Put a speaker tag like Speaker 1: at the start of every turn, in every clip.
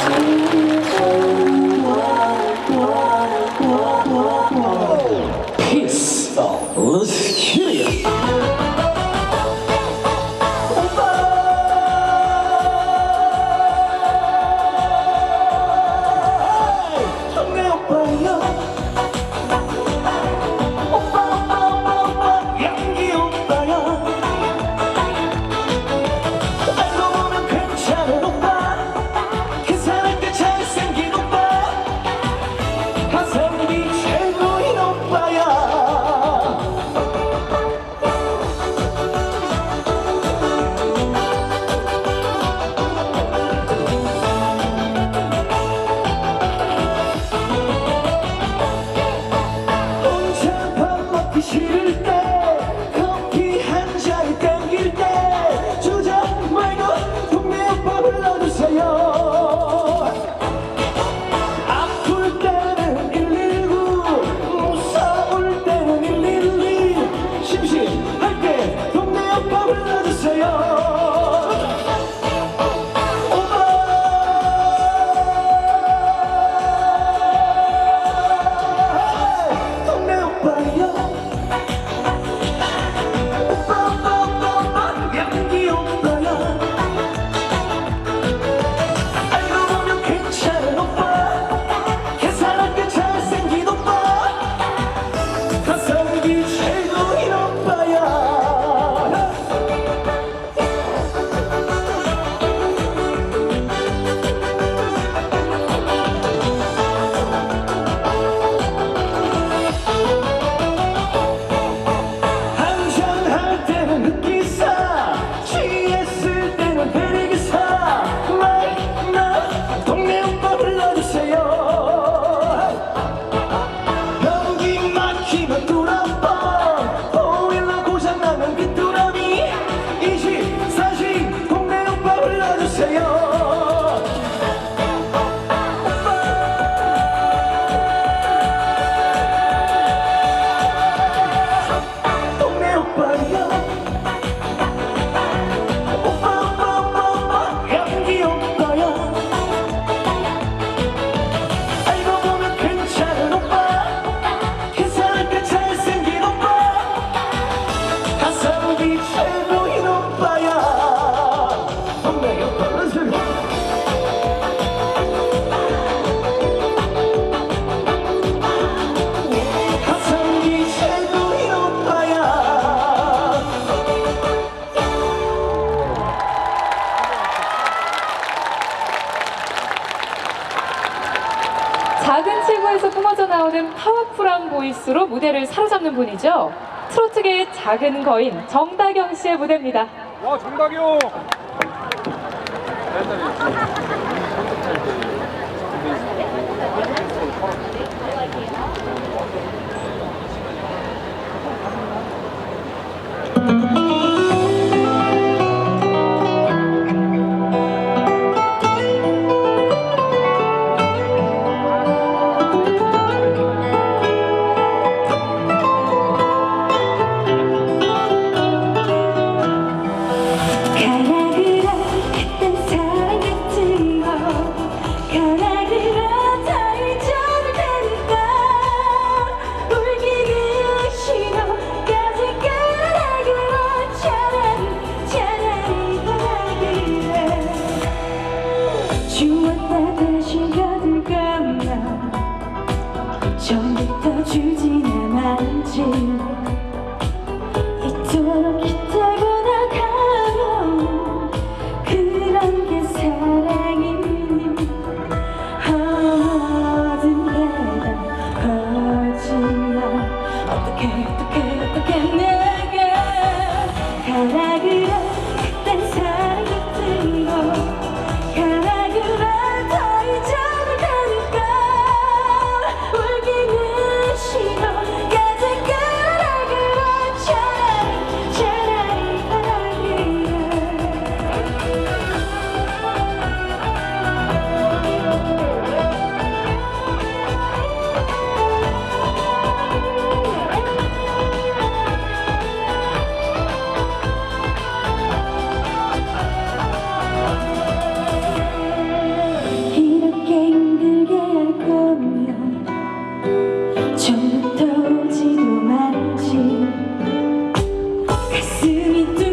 Speaker 1: Thank you.
Speaker 2: 모르시는 분이죠? 트로트계의 작은 거인 정다경 씨의 무대입니다.
Speaker 3: 와
Speaker 4: 정다경! Se me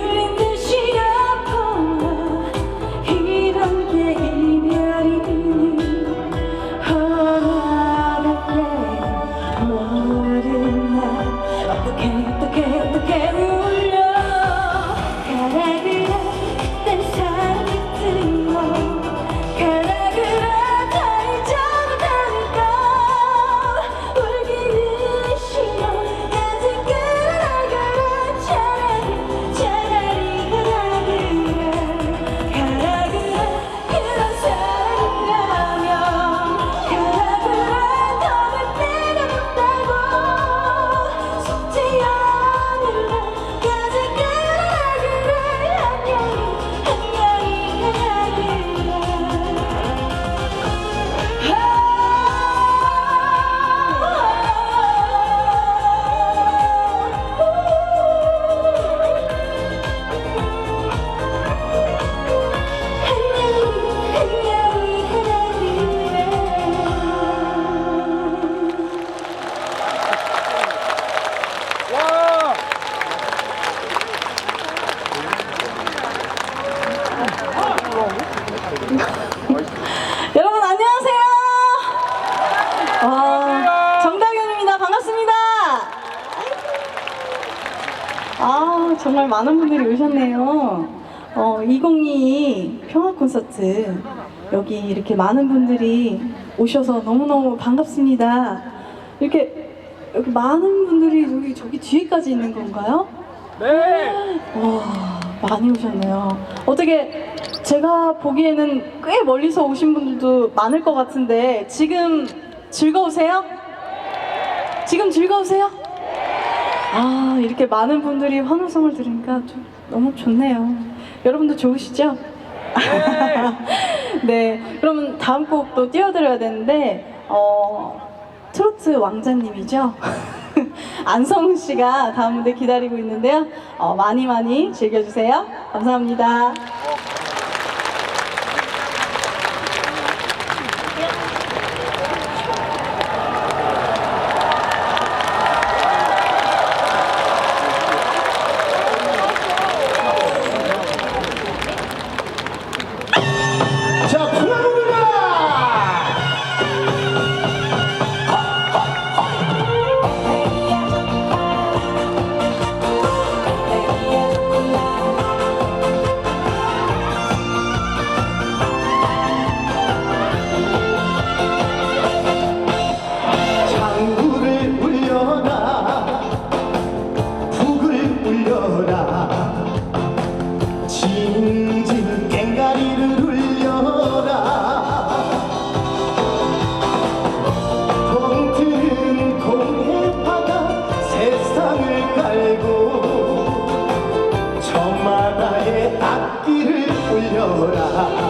Speaker 4: 아, 정다경입니다. 반갑습니다. 아, 정말 많은 분들이 오셨네요. 어, 2022 평화 콘서트 여기 이렇게 많은 분들이 오셔서 너무너무 반갑습니다. 이렇게, 이렇게 많은 분들이 여기 저기 뒤에까지 있는 건가요? 네. 와, 많이 오셨네요. 어떻게 제가 보기에는 꽤 멀리서 오신 분들도 많을 것 같은데 지금 즐거우세요? 지금 즐거우세요? 아 이렇게 많은 분들이 환호성을 들으니까 좀 너무 좋네요. 여러분도 좋으시죠? 네. 그러면 다음 곡도 띄워드려야 되는데 어 트로트 왕자님이죠. 안성훈 씨가 다음 무대 기다리고 있는데요. 어, 많이 많이 즐겨주세요. 감사합니다.
Speaker 5: 악기를 울려라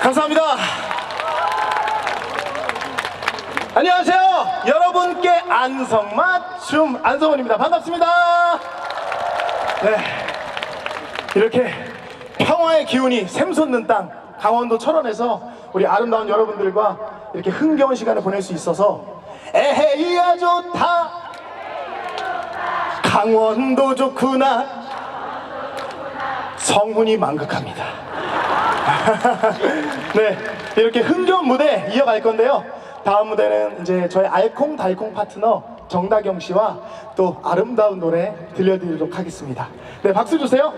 Speaker 5: 감사합니다. 안녕하세요. 여러분께 안성맞춤 안성원입니다. 반갑습니다. 네. 이렇게 평화의 기운이 샘솟는 땅 강원도 철원에서 우리 아름다운 여러분들과 이렇게 흥겨운 시간을 보낼 수 있어서 에헤이야 좋다 강원도 좋구나 성훈이 만극합니다. 네, 이렇게 흥겨운 무대 이어갈 건데요. 다음 무대는 이제 저희 알콩달콩 파트너 정다경 씨와 또 아름다운 노래 들려드리도록 하겠습니다. 네, 박수 주세요.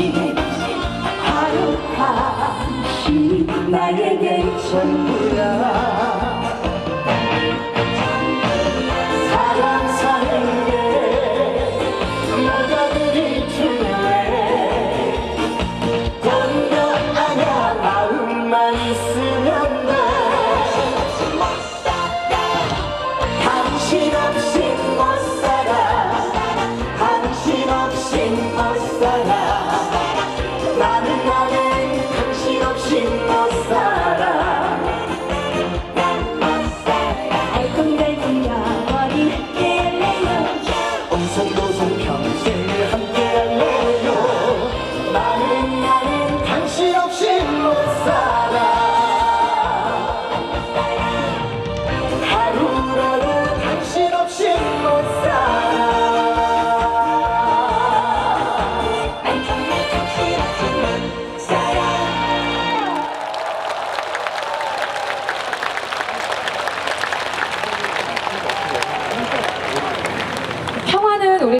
Speaker 6: 당신
Speaker 5: 바로 당신 나에게 전부야